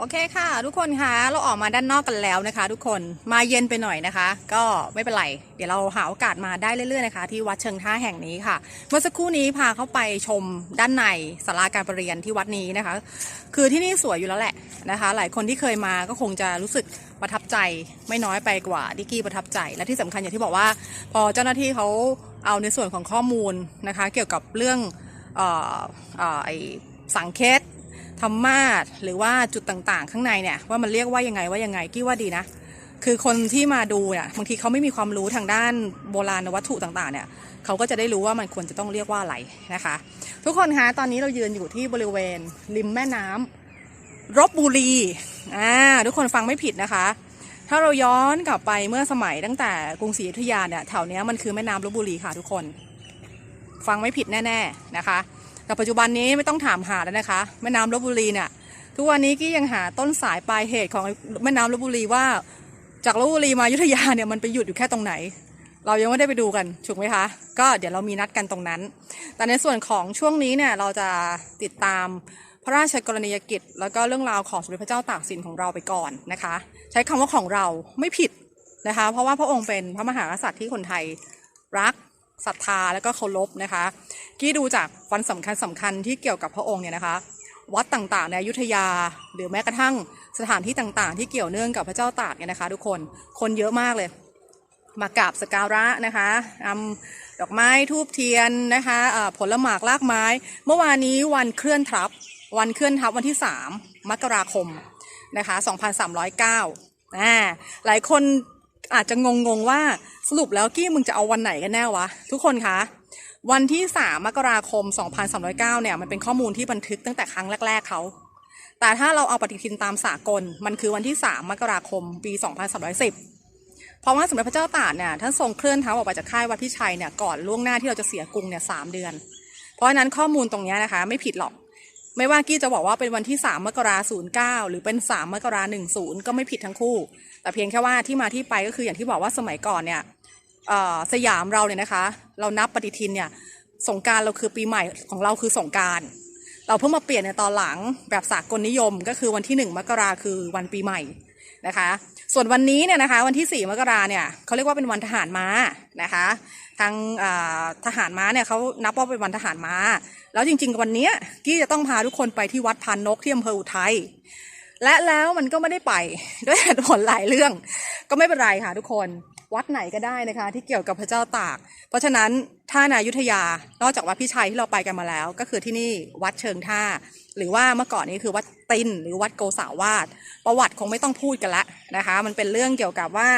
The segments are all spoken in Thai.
โอเคค่ะ ทุกคนคะเราออกมาด้านนอกกันแล้วนะคะ ทุกคนมาเย็นไปหน่อยนะคะ ก็ไม่เป็นไร เดี๋ยวเราหาโอกาสมาได้เรื่อยๆนะคะ ที่วัดเชิงท่าแห่งนี้ค่ะ เมื่อสักครู่นี้พาเข้าไปชมด้านในศาลาการประเรียนที่วัดนี้นะคะ คือที่นี่สวยอยู่แล้วแหละนะคะ หลายคนที่เคยมาก็คงจะรู้สึกประทับใจไม่น้อยไปกว่าดิกกี้ประทับใจ และที่สำคัญอย่างที่บอกว่า พอเจ้าหน้าที่เขาเอาในส่วนของข้อมูลนะคะ เกี่ยวกับเรื่องออออไอสังเคส ธรรมาสหรือว่าจุดต่างๆ ข้างในเนี่ยว่ามันเรียกว่ายังไงว่ายังไงกี้ว่าดีนะ คือคนที่มาดูเนี่ยบางทีเขาไม่มีความรู้ทางด้านโบราณวัตถุต่างๆเนี่ยเขาก็จะได้รู้ว่ามันควรจะต้องเรียกว่าอะไรนะคะ ทุกคนคะตอนนี้เรายืนอยู่ที่บริเวณริมแม่น้ำรบบุรีอ่าทุกคนฟังไม่ผิดนะคะ ถ้าเราย้อนกลับไปเมื่อสมัยตั้งแต่กรุงศรีอยุธยาเนี่ยแถวเนี้ยมันคือแม่น้ำลบบุรีค่ะทุกคน ฟังไม่ผิดแน่ ๆนะคะ แต่ปัจจุบันนี้ไม่ต้องถามหาแล้วนะคะ แม่น้ำลบบุรีเนี่ยทุกวันนี้กี้ยังหาต้นสายปลายเหตุของแม่น้ำลบบุรีว่า จากลบบุรีมายุธยาเนี่ยมันไปหยุดอยู่แค่ตรงไหน เรายังไม่ได้ไปดูกันถูกไหมคะ ก็เดี๋ยวเรามีนัดกันตรงนั้น แต่ในส่วนของช่วงนี้เนี่ยเราจะติดตามพระราชกรณียกิจ แล้วก็เรื่องราวของสมเด็จพระเจ้าตากสินของเราไปก่อนนะคะ ใช้คำว่าของเราไม่ผิดนะคะ เพราะว่าพระองค์เป็นพระมหากษัตริย์ที่คนไทยรัก ศรัทธาแล้วก็เคารพนะคะกี้ดูจากวันสำคัญสำคัญที่เกี่ยวกับพระองค์เนี่ยนะคะ วัดต่างๆในอยุธยา หรือแม้กระทั่งสถานที่ต่างๆ ที่เกี่ยวเนื่องกับพระเจ้าตากเนี่ยนะคะ ทุกคนคนเยอะมากเลย มากราบสการะนะคะนำดอกไม้ทูบเทียนนะคะผลหมากลากไม้ เมื่อวานนี้วันเคลื่อนทัพวันเคลื่อนทัพวันที่ 3 มกราคมนะคะ 2309อ่าหลายคน อาจจะงงๆว่าสรุปแล้วกี้มึงจะเอาวันไหนกันแน่วะ ทุกคนคะวันที่ 3 มกราคม 2309 เนี่ย มันเป็นข้อมูลที่บันทึกตั้งแต่ครั้งแรก ๆเขา แต่ถ้าเราเอาปฏิทินตามสากล มันคือวันที่ 3 มกราคม ปี 2310 เพราะว่าสมเด็จพระเจ้าตากเนี่ย ท่านทรงเคลื่อนเท้าออกไปจากค่ายวัดพิชัยเนี่ย ก่อนล่วงหน้าที่เราจะเสียกรุงเนี่ยสเดือน เพราะฉะนั้นข้อมูลตรงนี้นะคะ ไม่ผิดหรอก ไม่ว่ากี้จะบอกว่าเป็นวันที่ 3 มกราคม09หรือเป็น 3 มกราคม10ก็ไม่ผิดทั้งคู่ แต่เพียงแค่ว่าที่มาที่ไปก็คืออย่างที่บอกว่าสมัยก่อนเนี่ยสยามเราเนี่ยนะคะ เรานับปฏิทินเนี่ยสงการเราคือปีใหม่ของเราคือสงการ เราเพิ่งมาเปลี่ยนในตอนหลังแบบสากลนิยมก็คือวันที่ 1 มกราคือวันปีใหม่นะคะ ส่วนวันนี้เนี่ยนะคะ วันที่ 4 มกราเนี่ยเขาเรียกว่าเป็นวันทหารม้านะคะ ทางทหารม้าเนี่ยเขานับว่าเป็นวันทหารม้า แล้วจริง ๆ วันเนี้ยกี้จะต้องพาทุกคนไปที่วัดพานนกที่อำเภออุทัยและแล้วมันก็ไม่ได้ไปด้วยเหตุผลหลายเรื่อง ก็ไม่เป็นไรค่ะทุกคนวัดไหนก็ได้นะคะ ที่เกี่ยวกับพระเจ้าตาก เพราะฉะนั้นท่านายุทธยานอกจากวัดพิชัยที่เราไปกันมาแล้ว ก็คือที่นี่วัดเชิงท่า หรือว่าเมื่อก่อนนี้คือวัดตินหรือวัดโกษาวาสประวัติคงไม่ต้องพูดกันละนะคะ มันเป็นเรื่องเกี่ยวกับว่า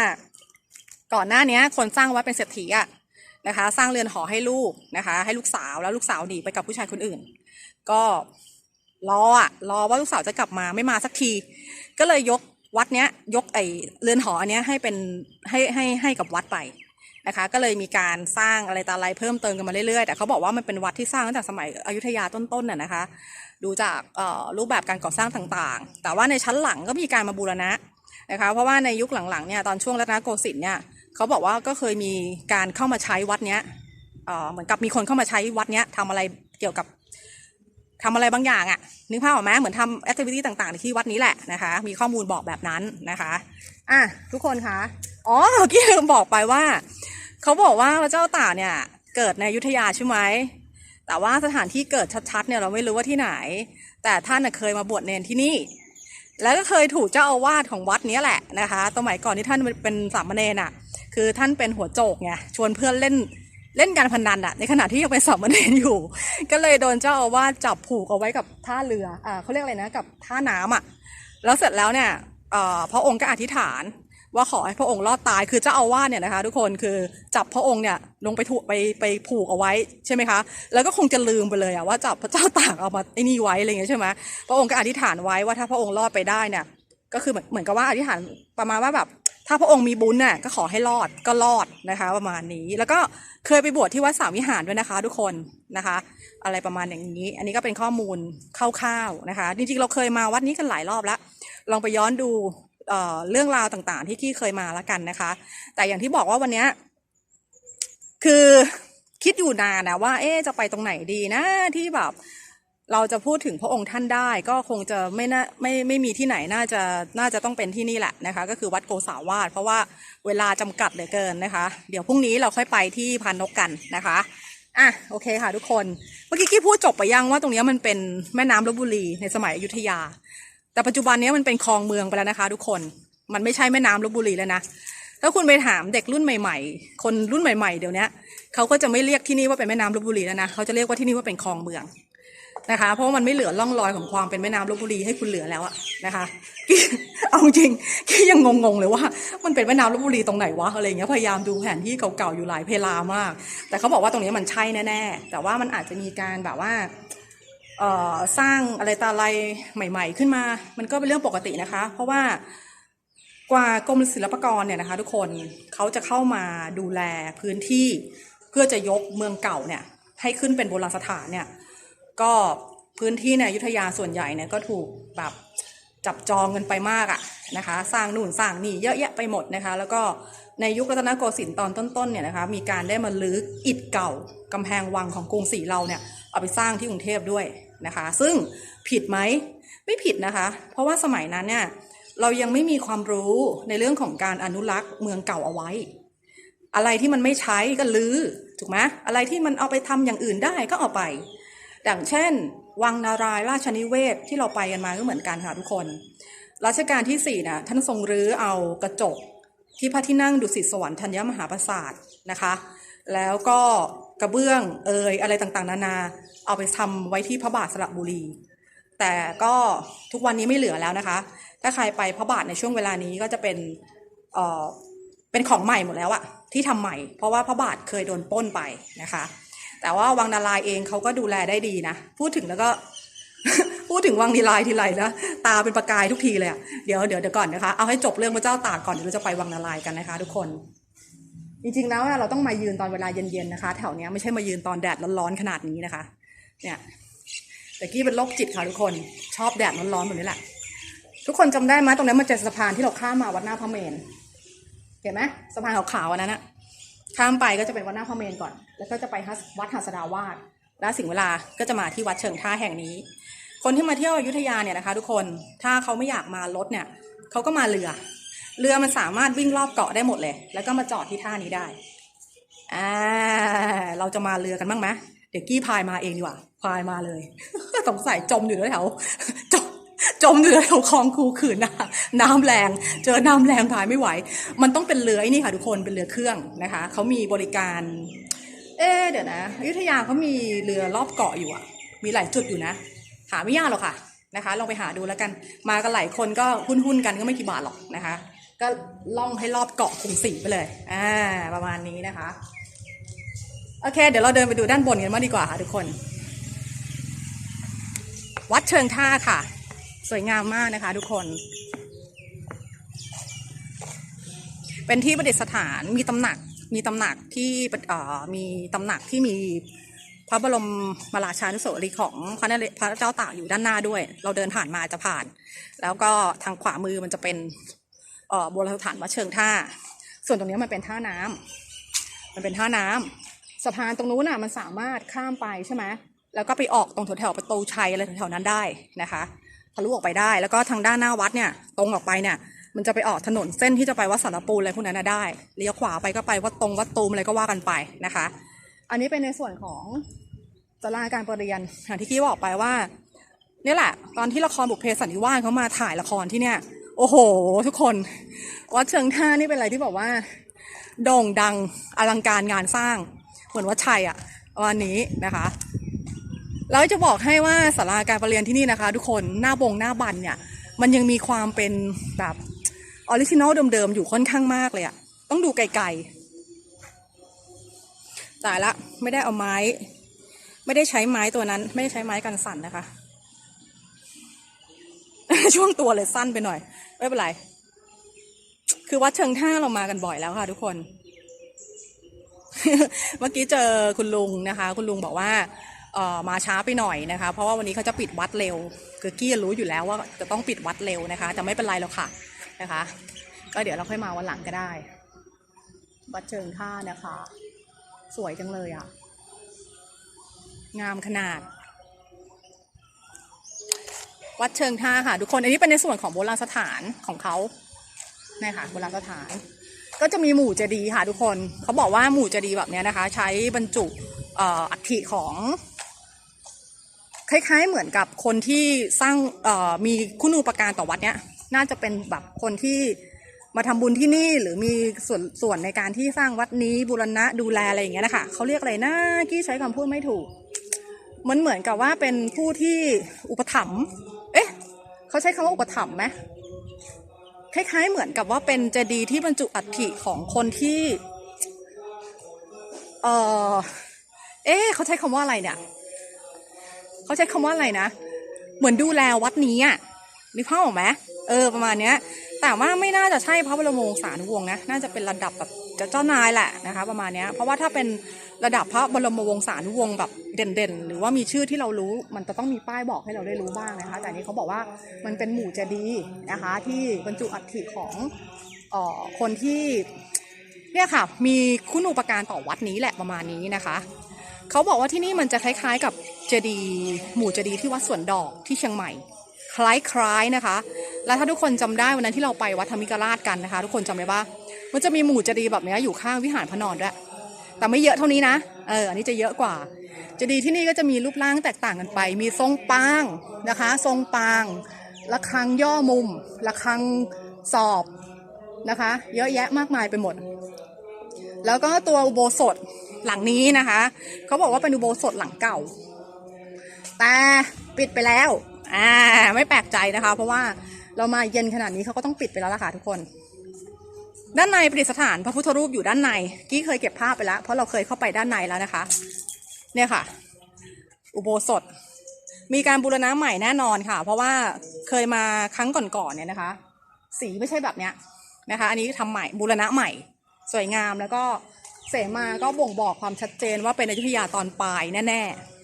ก่อนหน้านี้คนสร้างวัดเป็นเศรษฐีอะ นะคะ สร้างเรือนหอให้ลูกนะคะ ให้ลูกสาวแล้วลูกสาวหนีไปกับผู้ชายคนอื่น ก็รออะรอว่าลูกสาวจะกลับมาไม่มาสักที ก็เลยยกวัดเนี้ยยกไอเรือนหออันเนี้ยให้เป็นให้ให้ให้กับวัดไปนะคะ ก็เลยมีการสร้างอะไรตาอะไรเพิ่มเติมกันมาเรื่อยๆ แต่เขาบอกว่ามันเป็นวัดที่สร้างตั้งแต่สมัยอยุธยาต้นๆน่ะนะคะ ดูจากรูปแบบการก่อสร้างต่างๆ แต่ว่าในชั้นหลังก็มีการมาบูรณะนะคะ เพราะว่าในยุคหลังๆเนี่ยตอนช่วงรัตนโกสินทร์เนี่ย เขาบอกว่าก็เคยมีการเข้ามาใช้วัดเนี้ยเหมือนกับมีคนเข้ามาใช้วัดเนี้ยทำอะไรเกี่ยวกับทำอะไรบางอย่างอะนึกภาพออกไหมเหมือนทำแอคทิวิตี้ต่างๆในที่วัดนี้แหละนะคะ มีข้อมูลบอกแบบนั้นนะคะอะทุกคนคะอ๋อเมื่อกี้ลืมบอกไปว่า เขาบอกว่าพระเจ้าตากเนี่ย เกิดในยุทธยาใช่ไหมแต่ว่าสถานที่เกิดชัดๆเนี่ยเราไม่รู้ว่าที่ไหน แต่ท่านน่ะเคยมาบวชเนนที่นี่ แล้วก็เคยถูกเจ้าอาวาสของวัดนี้แหละนะคะสมัยก่อนที่ท่านเป็นสามเณรอะ คือท่านเป็นหัวโจกไงชวนเพื่อนเล่นเล่นการพนันอะในขณะที่ยังเป็นสามเณรอยู่ ก็เลยโดนเจ้าอาวาสจับผูกเอาไว้กับท่าเรืออ่าเขาเรียกอะไรนะกับท่าน้ำอะแล้วเสร็จแล้วเนี่ยเอ่อพระองค์ก็อธิษฐานว่าขอให้พระองค์รอดตายคือเจ้าอาวาสเนี่ยนะคะ ทุกคนคือจับพระองค์เนี่ยลงไปถูกไปไปผูกเอาไว้ใช่ไหมคะ แล้วก็คงจะลืมไปเลยอะว่าจับพระเจ้าตากเอามาไอ้นี่ไว้อะไรเงี้ยใช่ไหมพระองค์ก็อธิษฐานไว้ว่าถ้าพระองค์รอดไปได้เนี่ย ก็คือเหมือนเหมือนกับว่าอธิษฐานประมาณว่าแบบ ถ้าพระองค์มีบุญน่ะก็ขอให้รอดก็รอดนะคะ ประมาณนี้ แล้วก็เคยไปบวชที่วัดสามวิหารด้วยนะคะ ทุกคนนะคะ อะไรประมาณอย่างนี้ อันนี้ก็เป็นข้อมูลคร่าวๆนะคะ จริงๆเราเคยมาวัดนี้กันหลายรอบแล้ว ลองไปย้อนดูเอ่อเรื่องราวต่างๆ ที่กี้เคยมาแล้วกันนะคะ แต่อย่างที่บอกว่าวันนี้คือคิดอยู่นานนะว่า เอ๊จะไปตรงไหนดีนะที่แบบ เราจะพูดถึงพระองค์ท่านได้ ก็คงจะไม่น่าไม่ไม่มีที่ไหนน่าจะน่าจะต้องเป็นที่นี่แหละนะคะ ก็คือวัดโกษาวาสเพราะว่าเวลาจำกัดเหลือเกินนะคะ เดี๋ยวพรุ่งนี้เราค่อยไปที่พานนกกันนะคะอะโอเคค่ะทุกคนเมื่อกี้กี้พูดจบไปยังว่าตรงนี้มันเป็นแม่น้ำลบบุรีในสมัยอยุธยา แต่ปัจจุบันนี้มันเป็นคลองเมืองไปแล้วนะคะ ทุกคนมันไม่ใช่แม่น้ำลบบุรีแล้วนะถ้าคุณไปถามเด็กรุ่นใหม่ ๆ คนรุ่นใหม่ ๆ เดี๋ยวนี้เขาก็จะไม่เรียกที่นี่ว่าเป็นแม่น้ำลบบุรีแล้วนะเขาจะเรียกว่าที่นี่ว่าเป็นคลองเมือง นะคะ เพราะว่ามันไม่เหลือร่องรอยของความเป็นแม่น้ำลบบุรีให้คุณเหลือแล้วอะนะคะเอาจริงกี้ยังงงๆเลยว่า มันเป็นแม่น้ำลบบุรีตรงไหนวะอะไรเงี้ยพยายามดูแผนที่เก่าๆอยู่หลายเพลามาก แต่เขาบอกว่าตรงนี้มันใช่แน่ๆแต่ว่ามันอาจจะมีการแบบว่าสร้างอะไรตาอะไรใหม่ ๆ ขึ้นมา มันก็เป็นเรื่องปกตินะคะ เพราะว่ากว่ากรมศิลปากรเนี่ยนะคะ ทุกคนเขาจะเข้ามาดูแลพื้นที่ เพื่อจะยกเมืองเก่าเนี่ยให้ขึ้นเป็นโบราณสถานเนี่ย ก็พื้นที่ในอยุธยาส่วนใหญ่เนี่ยก็ถูกแบบจับจองกันไปมากอะนะคะ สร้างนู่นสร้างนี่เยอะแยะไปหมดนะคะ แล้วก็ในยุครัตนโกสินทร์ตอนต้นๆเนี่ยนะคะมีการได้มาลื้ออิฐเก่ากำแพงวังของกรุงศรีเราเนี่ยเอาไปสร้างที่กรุงเทพด้วยนะคะ ซึ่งผิดไหมไม่ผิดนะคะ เพราะว่าสมัยนั้นเนี่ยเรายังไม่มีความรู้ในเรื่องของการอนุรักษ์เมืองเก่าเอาไว้ อะไรที่มันไม่ใช้ก็ลื้อถูกไหมอะไรที่มันเอาไปทำอย่างอื่นได้ก็เอาไป ดังเช่น วังนารายราชนิเวศที่เราไปกันมาก็เหมือนกันค่ะทุกคน รัชกาลที่สี่นะท่านทรงรื้อเอากระจกที่พระที่นั่งดุสิตสวรรค์ธัญมหาปราสาทนะคะ แล้วก็กระเบื้องเอยอะไรต่างๆ นานาเอาไปทำไว้ที่พระบาทสระบุรี แต่ก็ทุกวันนี้ไม่เหลือแล้วนะคะ ถ้าใครไปพระบาทในช่วงเวลานี้ก็จะเป็นเอ่อเป็นของใหม่หมดแล้วอะที่ทำใหม่ เพราะว่าพระบาทเคยโดนป้นไปนะคะ แต่ว่าวังนารายเองเขาก็ดูแลได้ดีนะ พูดถึงแล้วก็ พูดถึงวังนีลายทีไรนะตาเป็นประกายทุกทีเลยอะเดี๋ยวเดี๋ยวเดี๋ยวก่อนนะคะเอาให้จบเรื่องพระเจ้าตากก่อนเดี๋ยวเราจะไปวังนารายกันนะคะ ทุกคน จริงๆแล้วเราต้องมายืนตอนเวลาเย็นๆนะคะ แถวเนี้ยไม่ใช่มายืนตอนแดดร้อนๆขนาดนี้นะคะ เนี่ยแต่กี้เป็นโรคจิตค่ะทุกคนชอบแดดร้อนๆแบบนี้แหละ ทุกคนจำได้ไหมตรงนี้มันจะสะพานที่เราข้ามมาวัดหน้าพระเมรุเห็นไหมสะพานขาวๆอันนั้นอะ ข้ามไปก็จะเป็นวัดหน้าพระเมรุก่อน แล้วก็จะไปวัดหัสดาวาสแล้วสิ่งเวลาก็จะมาที่วัดเชิงท่าแห่งนี้ คนที่มาเที่ยวอยุธยาเนี่ยนะคะ ทุกคนถ้าเขาไม่อยากมารถเนี่ยเขาก็มาเรือ เรือมันสามารถวิ่งรอบเกาะได้หมดเลย แล้วก็มาจอดที่ท่านี้ได้อ่าเราจะมาเรือกันบ้างไหมเดี๋ยวกี้พายมาเองดีกว่าพายมาเลยสงสัยจมอยู่แถวจม จมอยู่แถวคลองคูขืนนะน้ำแรง เจอน้ำแรงพายไม่ไหว มันต้องเป็นเรือไอ้นี่ค่ะทุกคนเป็นเรือเครื่องนะคะเขามีบริการ เอ๊เดี๋ยวนะอยุธยาเขามีเรือรอบเกาะอยู่อะมีหลายจุดอยู่นะ หาไม่ยากหรอกค่ะนะคะลองไปหาดูแล้วกัน มากันหลายคนก็หุ้นๆกันก็ไม่กี่บาทหรอกนะคะ ก็ล่องให้รอบเกาะกรุงศรีไปเลยอ่าประมาณนี้นะคะโอเค เดี๋ยวเราเดินไปดูด้านบนกันมางดีกว่าค่ะทุกคน วัดเชิงท่าค่ะ สวยงามมากนะคะ ทุกคน เป็นที่ประดิษฐานมีตำหนักมีตำหนักที่เอ่อมีตำหนักที่มีพระบรมมาราชานุสาวรีย์ของพระนเรพระเจ้าตากอยู่ด้านหน้าด้วย เราเดินผ่านมาจะผ่าน แล้วก็ทางขวามือมันจะเป็นเอ่อโบราณสถานวัดเชิงท่า ส่วนตรงนี้มันเป็นท่าน้ำมันเป็นท่าน้ำสะพานตรงนู้นน่ะมันสามารถข้ามไปใช่ไหมแล้วก็ไปออกตรงแถวๆประตูชัยอะไรแถวๆนั้นได้นะคะ ทะลุออกไปได้ แล้วก็ทางด้านหน้าวัดเนี่ยตรงออกไปเนี่ยมันจะไปออกถนนเส้นที่จะไปวัดสารปูนอะไรพวกนั้นนะได้เลี้ยวขวาไปก็ไปวัดตรงวัดตูมอะไรก็ว่ากันไปนะคะ อันนี้เป็นในส่วนของสาราการประเรียนอย่างที่กี้บอกไปว่านี่แหละ ตอนที่ละครบุพเพสันนิวาสเขามาถ่ายละครที่เนี่ย โอ้โห ทุกคนวัดเชิงท่านี่เป็นอะไรที่บอกว่า โด่งดังอลังการงานสร้าง เหมือนวัดชัยอะวันนี้นะคะ แล้วจะบอกให้ว่าสาราการประเรียนที่นี่นะคะ ทุกคนหน้าบงหน้าบันเนี่ย มันยังมีความเป็นแบบออริจินอลเดิมๆ อยู่ค่อนข้างมากเลยอะต้องดูไกลๆตายละไม่ได้เอาไม้ ไม่ได้ใช้ไม้ตัวนั้น ไม่ได้ใช้ไม้กันสั่นนะคะ ช่วงตัวเลยสั้นไปหน่อย ไม่เป็นไร คือวัดเชิงท่าเรามากันบ่อยแล้วค่ะ ทุกคน เมื่อกี้เจอคุณลุงนะคะ คุณลุงบอกว่า มาช้าไปหน่อยนะคะ เพราะว่าวันนี้เขาจะปิดวัดเร็ว คือกี้รู้อยู่แล้วว่าจะต้องปิดวัดเร็วนะคะแต่ไม่เป็นไรหรอกค่ะนะคะ ก็เดี๋ยวเราค่อยมาวันหลังก็ได้ วัดเชิงท่านะคะ สวยจังเลยอะ งามขนาด วัดเชิงท่าค่ะ ทุกคน อันนี้เป็นในส่วนของโบราณสถานของเขาเนี่ยค่ะโบราณสถาน ก็จะมีหมู่เจดีย์ค่ะทุกคน เขาบอกว่าหมู่เจดีย์แบบนี้นะคะ ใช้บรรจุอัฐิของ คล้ายๆเหมือนกับคนที่สร้างมีคุณูปการต่อวัดเนี้ยน่าจะเป็นแบบคนที่มาทำบุญที่นี่หรือมีส่วนส่วนในการที่สร้างวัดนี้บูรณะดูแลอะไรอย่างเงี้ยนะคะเขาเรียกอะไรนะกี้ใช้คำพูดไม่ถูก มันเหมือนกับว่าเป็นผู้ที่อุปถัมภ์เอ๊ะเขาใช้คำว่าอุปถัมภ์ไหมคล้าย ๆ เหมือนกับว่าเป็นเจดีย์ที่บรรจุอัฐิของคนที่เออเอ๊ะเขาใช้คำว่าอะไรเนี่ย เขาใช้คำว่าอะไรนะ เหมือนดูแลวัดนี้อะนึกภาพออกไหมเออประมาณเนี้ย แต่ว่าไม่น่าจะใช่พระบรมวงศานุวงศ์นะ น่าจะเป็นระดับแบบเจ้านายแหละนะคะ ประมาณเนี้ย เพราะว่าถ้าเป็นระดับพระบรมวงศานุวงศ์แบบเด่นๆ หรือว่ามีชื่อที่เรารู้มันจะต้องมีป้ายบอกให้เราได้รู้บ้างนะคะ แต่นี้เขาบอกว่ามันเป็นหมู่เจดีย์นะคะ ที่บรรจุอัฐิของออคนที่เนี่ยค่ะ มีคุณอุปการต่อวัดนี้แหละประมาณนี้นะคะ เขาบอกว่าที่นี่มันจะคล้ายๆ กับเจดีย์หมู่เจดีย์ที่วัดสวนดอกที่เชียงใหม่ คล้ายๆนะคะ แล้วถ้าทุกคนจำได้วันนั้นที่เราไปวัดธรรมิกราชกันนะคะ ทุกคนจำได้ปะมันจะมีหมู่เจดีย์แบบนี้อยู่ข้างวิหารพระนอนด้วยแต่ไม่เยอะเท่านี้นะเอออันนี้จะเยอะกว่าเจดีย์ที่นี่ก็จะมีรูปร่างแตกต่างกันไป มีทรงปางนะคะ ทรงปางระฆังย่อมุมระฆังสอบนะคะ เยอะแยะมากมายไปหมด แล้วก็ตัวอุโบสถ หลังนี้นะคะ เขาบอกว่าเป็นอุโบสถหลังเก่า แต่ปิดไปแล้ว อ่า ไม่แปลกใจนะคะ เพราะว่าเรามาเย็นขนาดนี้เขาก็ต้องปิดไปแล้วล่ะค่ะทุกคน ด้านในประดิษฐานพระพุทธรูปอยู่ด้านในกี้เคยเก็บภาพไปแล้ว เพราะเราเคยเข้าไปด้านในแล้วนะคะ เนี่ยค่ะ อุโบสถ มีการบูรณะใหม่แน่นอนค่ะ เพราะว่าเคยมาครั้งก่อนๆเนี่ยนะคะ สีไม่ใช่แบบเนี้ยนะคะ อันนี้ทำใหม่บูรณะใหม่ สวยงามแล้วก็ เสมาก็บ่งบอกความชัดเจนว่าเป็นอยุธยาตอนปลายแน่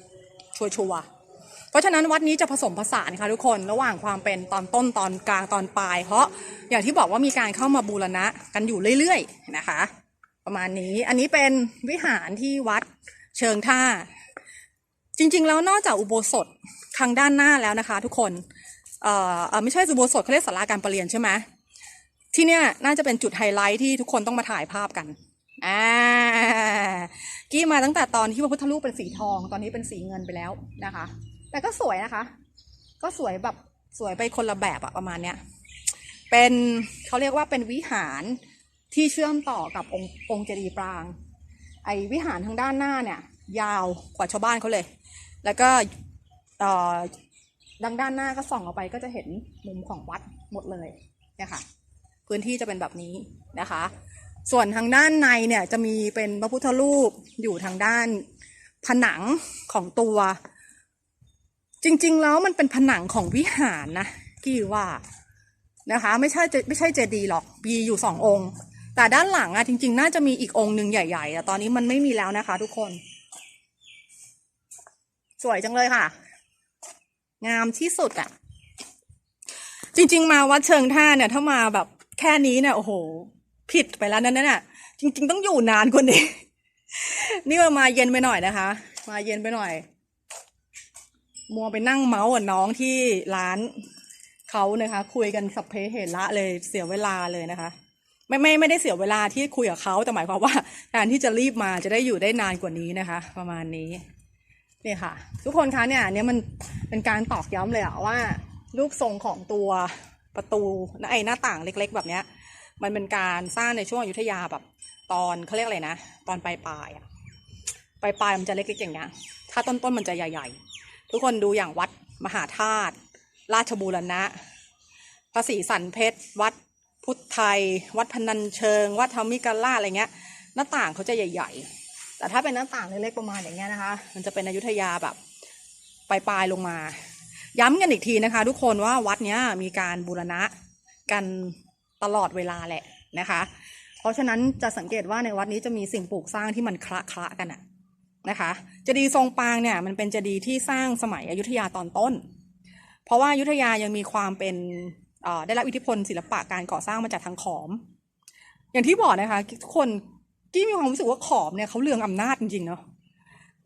ๆ ชัวร์ๆเพราะฉะนั้นวัดนี้จะผสมผสานค่ะทุกคนระหว่างความเป็นตอนต้นตอนกลางตอนปลาย เพราะอย่างที่บอกว่ามีการเข้ามาบูรณะกันอยู่เรื่อยๆนะคะ ประมาณนี้อันนี้เป็นวิหารที่วัดเชิงท่า จริงๆแล้วนอกจากอุโบสถทางด้านหน้าแล้วนะคะ ทุกคนเอ่อไม่ใช่อุโบสถเขาเรียกศาลาการประเรียนใช่ไหมที่เนี่ยน่าจะเป็นจุดไฮไลท์ที่ทุกคนต้องมาถ่ายภาพกัน อ่ากี้มาตั้งแต่ตอนที่พระพุทธรูปเป็นสีทอง ตอนนี้เป็นสีเงินไปแล้วนะคะ แต่ก็สวยนะคะ ก็สวยแบบสวยไปคนละแบบอะประมาณเนี้ย เป็นเขาเรียกว่าเป็นวิหารที่เชื่อมต่อกับองค์องค์เจดีย์ปราง ไอวิหารทางด้านหน้าเนี่ย ยาวกว่าชาวบ้านเขาเลย แล้วก็เอ่อดังด้านหน้าก็ส่องออกไปก็จะเห็นมุมของวัดหมดเลยเนี่ยค่ะ พื้นที่จะเป็นแบบนี้นะคะ ส่วนทางด้านในเนี่ยจะมีเป็นพระพุทธรูปอยู่ทางด้านผนังของตัว จริงๆแล้วมันเป็นผนังของวิหารนะกี่ว่านะคะ ไม่ใช่ไม่ใช่เจดีย์หรอกมีอยู่สององค์ แต่ด้านหลังอะจริง ๆ น่าจะมีอีกองค์หนึ่งใหญ่ๆแต่ตอนนี้มันไม่มีแล้วนะคะ ทุกคน สวยจังเลยค่ะ งามที่สุดอะจริง ๆ มาวัดเชิงท่าเนี่ย ถ้ามาแบบแค่นี้เนี่ยโอ้โห ผิดไปแล้วนั่นน่ะ จริง ๆ ต้องอยู่นานกว่านี้ นี่ามาเย็นไปหน่อยนะคะ มาเย็นไปหน่อย มัวไปนั่งเมาส์กับน้องที่ร้านเขานะคะ คุยกันสัพเพเหระเลยเสียเวลาเลยนะคะ ไม่ไม่ไม่ได้เสียเวลาที่คุยกับเขาแต่หมายความว่าการที่จะรีบมาจะได้อยู่ได้นานกว่านี้นะคะ ประมาณนี้เนี่ยค่ะ ทุกคนคะเนี่ยอันเนี้ยมันเป็นการตอกย้ำเลยอะว่า รูปทรงของตัวประตูไอ้หน้าต่างเล็ก ๆ แบบเนี้ย มันเป็นการสร้างในช่วงอยุธยาแบบ ตอนเขาเรียกอะไรนะ ตอนปลายปลายอะปลายปลายมันจะเล็กๆอย่างเงี้ยถ้าต้นต้นมันจะใหญ่ๆ ทุกคนดูอย่างวัดมหาธาตุราชบูรณะพระศรีสันเพชร วัดพุทธไทย วัดพนัญเชิง วัดธรรมิกาลาอะไรเงี้ย หน้าต่างเขาจะใหญ่ ๆ แต่ถ้าเป็นหน้าต่างเล็กๆประมาณอย่างเงี้ยนะคะ มันจะเป็นอยุธยาแบบปลายๆลงมา ย้ำกันอีกทีนะคะ ทุกคนว่าวัดเนี้ยมีการบูรณะกัน ตลอดเวลาแหละนะคะ เพราะฉะนั้นจะสังเกตว่าในวัดนี้จะมีสิ่งปลูกสร้างที่มันคละคละกันอะนะคะเจดีย์ทรงปางเนี่ยมันเป็นเจดีย์ที่สร้างสมัยอยุธยาตอนต้น เพราะว่าอยุธยายังมีความเป็นได้รับอิทธิพลศิลปะการก่อสร้างมาจากทางขอม อย่างที่บอกนะคะทุกคนกี้มีความรู้สึกว่าขอมเนี่ยเขาเรืองอำนาจจริงๆเนาะ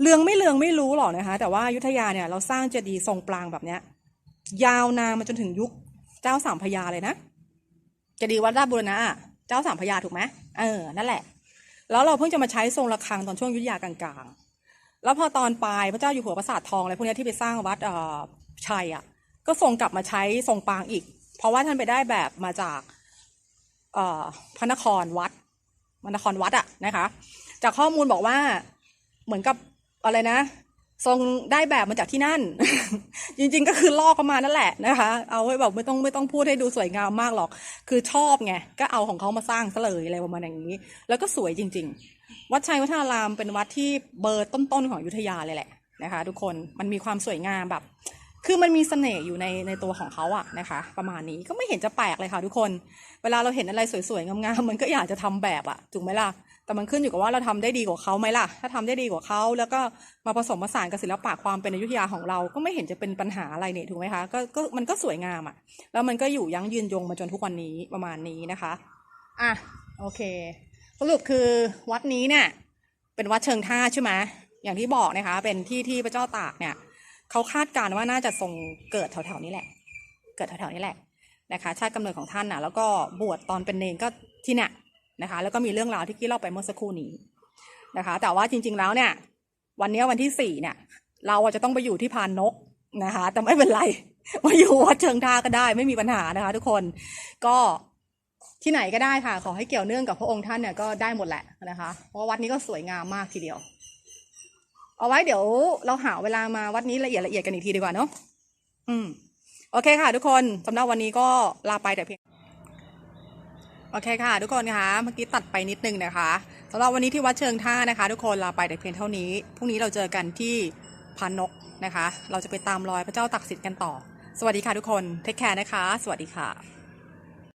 เรืองไม่เรืองไม่รู้หรอกนะคะ แต่ว่าอยุธยาเนี่ยเราสร้างเจดีย์ทรงปรางแบบเนี้ยยาวนานมาจนถึงยุคเจ้าสามพระยาเลยนะ จะดีวัดราชบุรณะเจ้าสามพระยาถูกไหมเออนั่นแหละ แล้วเราเพิ่งจะมาใช้ทรงระฆังตอนช่วงยุทธยากลางๆ แล้วพอตอนปลายพระเจ้าอยู่หัวปราสาททองอะไรพวกนี้ที่ไปสร้างวัดอ่อชัยอะ ก็ทรงกลับมาใช้ทรงปางอีก เพราะว่าท่านไปได้แบบมาจากเอ่อพระนครวัดพระนครวัดอะนะคะ จากข้อมูลบอกว่าเหมือนกับอะไรนะ ทรงได้แบบมาจากที่นั่น จริงๆก็คือลอกเข้ามานั่นแหละนะคะ เอาไว้แบบไม่ต้องไม่ต้องพูดให้ดูสวยงามมากหรอก คือชอบไงก็เอาของเขามาสร้างซะเลยอะไรประมาณอย่างนี้ แล้วก็สวยจริง ๆ วัดชัยวัฒนารามเป็นวัดที่เบอร์ต้นๆของอยุธยาเลยแหละนะคะ ทุกคนมันมีความสวยงามแบบ คือมันมีเสน่ห์อยู่ในในตัวของเขาอะนะคะ ประมาณนี้ก็ไม่เห็นจะแปลกเลยค่ะ ทุกคน เวลาเราเห็นอะไรสวยๆงามๆมันก็อยากจะทำแบบอะถูกไหมล่ะ แต่มันขึ้นอยู่กับว่าเราทำได้ดีกว่าเขาไหมล่ะ ถ้าทำได้ดีกว่าเขาแล้วก็มาผสมผสานกับศิลปะความเป็นอยุธยาของเราก็ไม่เห็นจะเป็นปัญหาอะไรเนี่ยถูกไหมคะก็ก็มันก็สวยงามอะแล้วมันก็อยู่ยั้งยืนยงมาจนทุกวันนี้ประมาณนี้นะคะอะโอเคสรุปคือวัดนี้เนี่ยเป็นวัดเชิงท่าใช่ไหมอย่างที่บอกนะคะ เป็นที่ที่พระเจ้าตากเนี่ยเขาคาดการณ์ว่าน่าจะทรงเกิดแถวๆนี้แหละ เกิดแถวๆนี้แหละนะคะชาติกำเนิดของท่านนะแล้วก็บวชตอนเป็นเนรก็ที่เนี่ย นะคะ แล้วก็มีเรื่องราวที่กี้เล่าไปเมื่อสักครู่นี้นะคะ แต่ว่าจริง ๆ แล้วเนี่ย วันนี้วันที่สี่เนี่ย เราจะต้องไปอยู่ที่พานนกนะคะ แต่ไม่เป็นไรมาอยู่วัดเชิงท่าก็ได้ ไม่มีปัญหานะคะ ทุกคนก็ที่ไหนก็ได้ค่ะ ขอให้เกี่ยวเนื่องกับพระองค์ท่านเนี่ยก็ได้หมดแหละนะคะ เพราะว่าวัดนี้ก็สวยงามมากทีเดียว เอาไว้เดี๋ยวเราหาเวลามาวัดนี้ละเอียดละเอียดกันอีกทีดีกว่าเนาะอืม โอเคค่ะ ทุกคนสำหรับวันนี้ก็ลาไปแต่เพียง โอเคค่ะ ทุกคนคะเมื่อกี้ตัดไปนิดนึงนะคะสำหรับวันนี้ที่วัดเชิงท่านะคะ ทุกคนลาไปแต่เพียงเท่านี้พรุ่งนี้เราเจอกันที่พานนกนะคะ เราจะไปตามรอยพระเจ้าตักสินกันต่อ สวัสดีค่ะทุกคนเทคแคร์นะคะ สวัสดีค่ะ